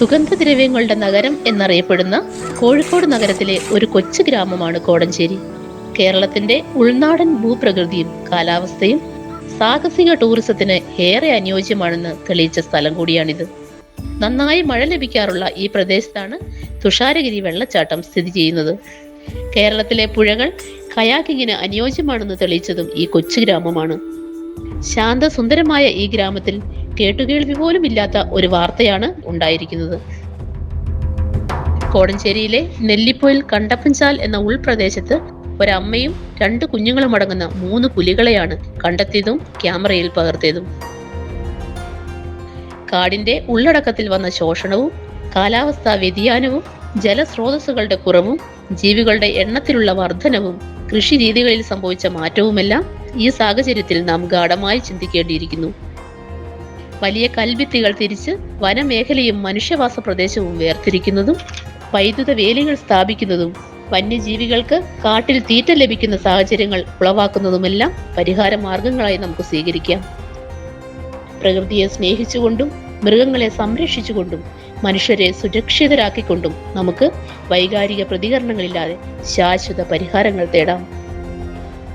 സുഗന്ധദ്രവ്യങ്ങളുടെ നഗരം എന്നറിയപ്പെടുന്ന കോഴിക്കോട് നഗരത്തിലെ ഒരു കൊച്ചു ഗ്രാമമാണ് കോടഞ്ചേരി. കേരളത്തിന്റെ ഉൾനാടൻ ഭൂപ്രകൃതിയും കാലാവസ്ഥയും സാഹസിക ടൂറിസത്തിന് ഏറെ അനുയോജ്യമാണെന്ന് തെളിയിച്ച സ്ഥലം കൂടിയാണിത്. നന്നായി മഴ ലഭിക്കാറുള്ള ഈ പ്രദേശത്താണ് തുഷാരഗിരി വെള്ളച്ചാട്ടം സ്ഥിതി ചെയ്യുന്നത്. കേരളത്തിലെ പുഴകൾ കയാക്കിങ്ങിന് അനുയോജ്യമാണെന്ന് തെളിയിച്ചതും ഈ കൊച്ചു ഗ്രാമമാണ്. ശാന്തസുന്ദരമായ ഈ ഗ്രാമത്തിൽ കേട്ടുകേൾവി പോലും ഇല്ലാത്ത ഒരു വാർത്തയാണ് ഉണ്ടായിരിക്കുന്നത്. കോടഞ്ചേരിയിലെ നെല്ലിപ്പൊയിൽ കണ്ടപ്പഞ്ചാൽ എന്ന ഉൾപ്രദേശത്ത് ഒരമ്മയും രണ്ട് കുഞ്ഞുങ്ങളും അടങ്ങുന്ന മൂന്ന് പുലികളെയാണ് കണ്ടെത്തിയതും ക്യാമറയിൽ പകർത്തിയതും. കാടിന്റെ ഉള്ളടക്കത്തിൽ വന്ന ശോഷണവും കാലാവസ്ഥാ വ്യതിയാനവും ജലസ്രോതസ്സുകളുടെ കുറവും ജീവികളുടെ എണ്ണത്തിലുള്ള വർധനവും കൃഷി രീതികളിൽ സംഭവിച്ച മാറ്റവുമെല്ലാം ഈ സാഹചര്യത്തിൽ നാം ഗാഠമായി ചിന്തിക്കേണ്ടിയിരിക്കുന്നു. വലിയ കൽഭിത്തികൾ തിരിച്ച് വനമേഖലയും മനുഷ്യവാസ പ്രദേശവും വേർതിരിക്കുന്നതും വൈദ്യുത വേലികൾ സ്ഥാപിക്കുന്നതും വന്യജീവികൾക്ക് കാട്ടിൽ തീറ്റ ലഭിക്കുന്ന സാഹചര്യങ്ങൾ ഉളവാക്കുന്നതുമെല്ലാം പരിഹാര മാർഗങ്ങളായി നമുക്ക് സ്വീകരിക്കാം. പ്രകൃതിയെ സ്നേഹിച്ചുകൊണ്ടും മൃഗങ്ങളെ സംരക്ഷിച്ചുകൊണ്ടും മനുഷ്യരെ സുരക്ഷിതരാക്കിക്കൊണ്ടും നമുക്ക് വൈകാരിക പ്രതികരണങ്ങളില്ലാതെ ശാശ്വത പരിഹാരങ്ങൾ തേടാം.